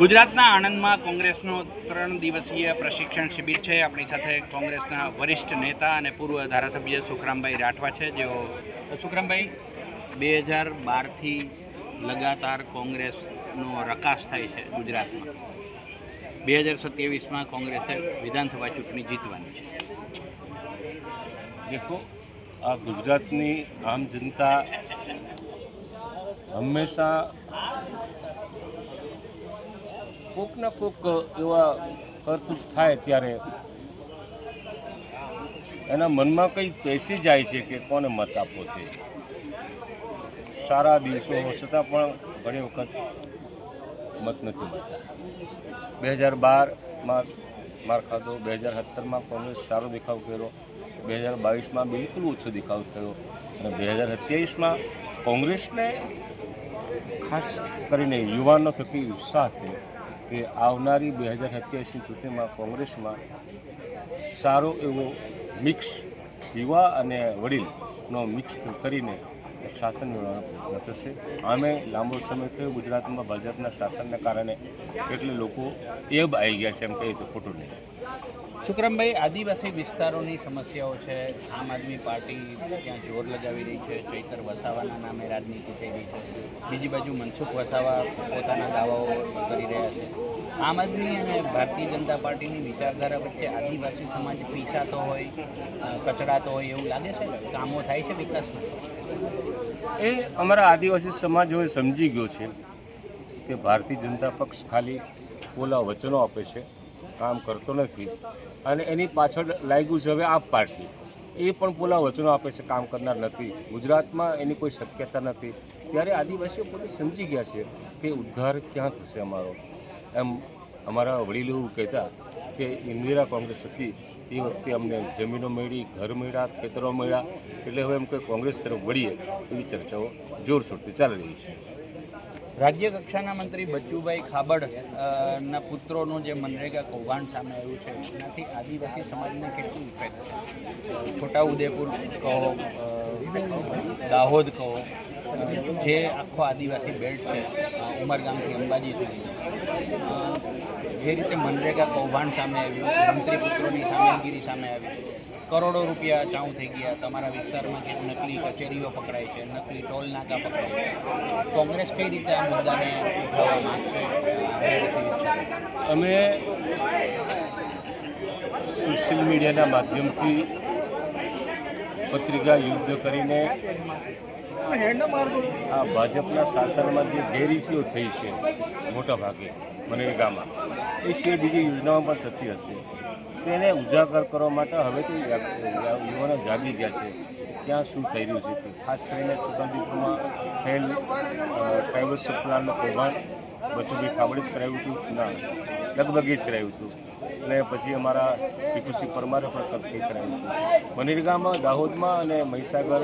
ગુજરાતના આણંદમાં કોંગ્રેસનો ત્રણ દિવસીય પ્રશિક્ષણ શિબિર છે. આપણી સાથે કોંગ્રેસના વરિષ્ઠ નેતા અને પૂર્વ ધારાસભ્ય સુખરામભાઈ રાઠવા છે. જેઓ સુખરામભાઈ, બે હજાર બારથી લગાતાર કોંગ્રેસનો રકાસ થાય છે ગુજરાતમાં. બે હજાર સત્યાવીસમાં કોંગ્રેસે વિધાનસભા ચૂંટણી જીતવાની છે. દેખો, આ ગુજરાતની આમ જનતા હંમેશા કોક ના કોક એવા કરતૂત થાય ત્યારે. એના મનમાં કંઈ પેસી જાય છે કે કોને મત આપવો તે? સારા દિવસો છતાં પણ ઘણી વખત મત નથી મળતા. બે હજાર બારમાં માર ખાધો, બે હજાર સત્તરમાં કોંગ્રેસ સારો દેખાવ કર્યો, બે હજાર બાવીસમાં બિલકુલ ઓછો દેખાવ થયો અને બે હજાર સત્યાવીસમાં કોંગ્રેસને ખાસ કરીને યુવાનો થકી ઉત્સાહ છે કે આવનારી બે હજાર સત્યાવીસની ચૂંટણીમાં કોંગ્રેસમાં સારો એવો મિક્સ યુવા અને વડીલનો મિક્સ કરીને શાસન મેળવવાનો પ્રયત્ન થશે આમે લાંબો સમય થયો ગુજરાતમાં ભાજપના શાસનને કારણે એટલે લોકો એબ આવી ગયા છે એમ કહીએ તો ખોટું નહીં. સુખરામભાઈ, આદિવાસી વિસ્તારોની સમસ્યાઓ છે. આમ આદમી પાર્ટી ત્યાં જોર લગાવી રહી છે. ચૈતર વસાવાના નામે રાજનીતિ થઈ રહી છે. બીજી બાજુ મનસુખ વસાવા પોતાના દાવાઓ કરી રહ્યા છે. આમ આદમી અને ભારતીય જનતા પાર્ટીની વિચારધારા વચ્ચે આદિવાસી સમાજ પીસાતો હોય કચડાતો હોય એવું લાગે છે? કામો થાય છે વિકાસમાં? એ અમારા આદિવાસી સમાજ હવે સમજી ગયો છે કે ભારતીય જનતા પક્ષ ખાલી પોલા વચનો આપે છે, કામ કરતો નથી અને એની પાછળ લાગ્યું છે હવે આપ પાર્ટી. એ પણ પોલા વચનો આપે છે, કામ કરનાર નથી. ગુજરાતમાં એની કોઈ શક્યતા નથી. ત્યારે આદિવાસીઓ પોતે સમજી ગયા છે કે ઉદ્ધાર ક્યાં થશે અમારો. એમ અમારા વડીલો એવું કહેતા કે ઇન્દિરા કોંગ્રેસ હતી એ વખતે અમને જમીનો મળી, ઘર મળ્યા, ખેતરો મળ્યા. એટલે હવે એમ કે કોંગ્રેસ તરફ વળીએ એવી ચર્ચાઓ જોરશોરથી ચાલી રહી છે. રાજ્ય કક્ષાના મંત્રી બચ્ચુભાઈ ખાબડ ના પુત્રોનું જે મનરેગા કૌભાંડ સામે આવ્યું છે, એનાથી આદિવાસી સમાજને કેટલું ઇફેક્ટ છોટાઉદેપુર કહો દાહોદ કહો જે આખો આદિવાસી બેલ્ટ છે ઉમરગામથી અંબાજી સુધી. જે રીતે મનરેગા કૌભાંડ સામે આવ્યું મંત્રી પુત્રોની સામેગીરી સામે આવી, કરોડો રૂપિયા ચાઉ થઈ ગયા, તમારા વિસ્તારમાં જે નકલી કચેરીઓ પકડાય છે, નકલી ટોલ નાકા પકડાય છે. કોંગ્રેસ કઈ રીતે આ મુદ્દાને ઉઠાવવા માંગશે? અમે સોશિયલ મીડિયાના માધ્યમથી પત્રિકા યુદ્ધ કરીને આ ભાજપના શાસનમાં જે ગેરરીતિઓ થઈ છે મોટા ભાગે મનરેગામાં એ સિવાય બીજી યોજનાઓ પણ થતી હશે. તેને ઉજાગર કરવા માટે હવેથી યુવાનો જાગી ગયા છે. ક્યાં શું થઈ રહ્યું છે ખાસ કરીને ચૂંટણીમાં થયેલ ટ્રાઇબલ સપ્લાયનું કૌભાંડ બચુભાઈ ખાબડે જ કરાવ્યું હતું. ના, લગભગ જ કરાવ્યું હતું. અને પછી અમારા ટીકુસી પરમારે પણ કંઈક કરાવ્યું હતું. મનરેગામાં દાહોદમાં અને મહીસાગર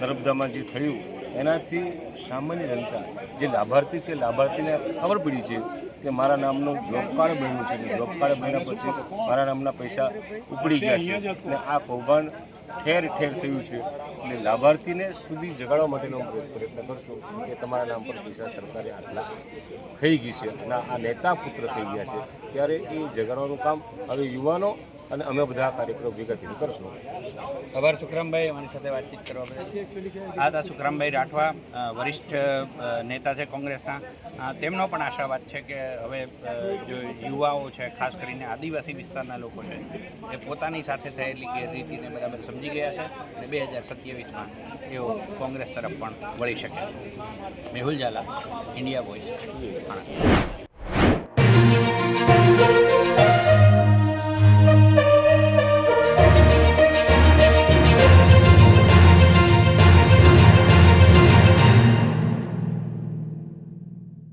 નર્મદામાં જે થયું એનાથી સામાન્ય જનતા, જે લાભાર્થી છે, લાભાર્થીને ખબર પડી છે કે મારા નામનું બ્લોક કાર્ડ બન્યું છે. બ્લોક કાર્ડ બન્યા પછી મારા નામના પૈસા ઉપડી ગયા છે. અને આ કૌભાંડ ઠેર ઠેર થયું છે. એટલે લાભાર્થીને સુધી જગાડવા માટેનો પ્રયત્ન કરશો કે તમારા નામ પર પૈસા સરકારે આટલા થઈ ગઈ છે. અને આ નેતા પુત્ર થઈ ગયા છે. ત્યારે એ જગાડવાનું કામ હવે યુવાનો અને અમે બધા કાર્યક્રમ ભેગા કરશું. આભાર સુખરામભાઈ, અમારી સાથે વાતચીત કરવા બદલ. આ તા સુખરામભાઈ રાઠવા વરિષ્ઠ નેતા છે કોંગ્રેસના. તેમનો પણ આશાવાદ છે કે હવે જો યુવાઓ છે, ખાસ કરીને આદિવાસી વિસ્તારના લોકો છે, એ પોતાની સાથે થયેલી ગેરરીતિને બરાબર સમજી ગયા છે અને બે હજાર સત્યાવીસમાં તેઓ કોંગ્રેસ તરફ પણ વળી શકે છે. Mehul Jhala, India boy